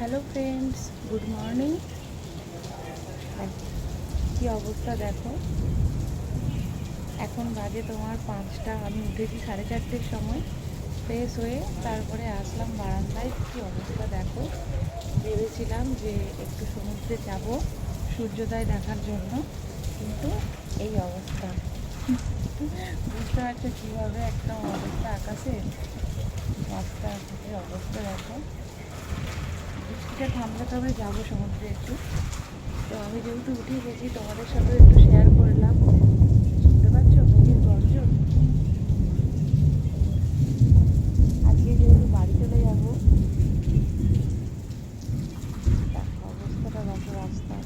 Hello friends good morning কি অবস্থা দেখো? এখন বাজে তোমার পাঁচটা, আমি উঠেছি সাড়ে চারটের সময় ফ্রেশ হয়ে তারপরে আসলাম বারান্দায়। কি অবস্থা দেখো? ভেবেছিলাম যে একটু সমুদ্রে যাব সূর্যোদয় দেখার জন্য, কিন্তু এই অবস্থা। বুঝতে পারছ কীভাবে একটা অবস্থা আকাশে? রাস্তা থেকে অবস্থা দেখো। বৃষ্টিটা থামলে তবে যাব সমুদ্রে একটু। তো আমি যেহেতু উঠে গেছি, তোমাদের সাথে একটু শেয়ার করলাম। শুনতে পাচ্ছ? মেঘের গর্জন। আজকে যেহেতু বাড়ি চলে যাব অবস্থাটা দেখো রাস্তা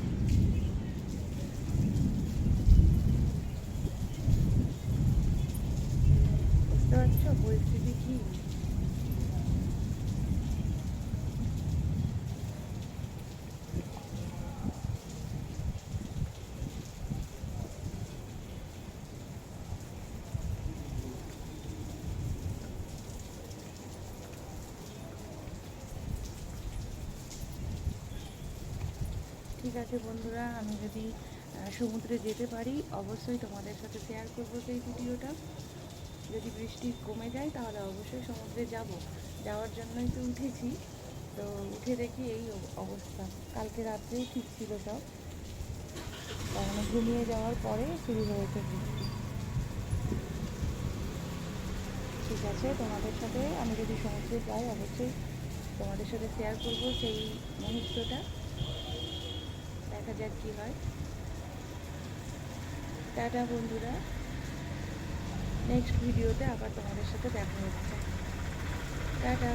বুঝতে পারছ? পরিস্থিতি কি? ঠিক আছে বন্ধুরা, আমি যদি সমুদ্রে যেতে পারি, অবশ্যই তোমাদের সাথে শেয়ার করব সেই ভিডিওটা। যদি বৃষ্টি কমে যায়, তাহলে অবশ্যই সমুদ্রে যাব। যাওয়ার জন্যই তো উঠেছি। তো উঠে দেখি এই অবস্থা। কালকে রাত্রেই ঠিক ছিল সব। তার মানে ঘুমিয়ে যাওয়ার পরে শুরু হয়েছে বৃষ্টি। ঠিক আছে, তোমাদের সাথে আমি যদি সমুদ্রে যাই, অবশ্যই তোমাদের সাথে শেয়ার করব সেই মুহূর্তটা। দেখা যাক কি হয়। টাটা বন্ধুরা। নেক্সট ভিডিওতে আবার তোমাদের সাথে দেখা হচ্ছে। টাটা।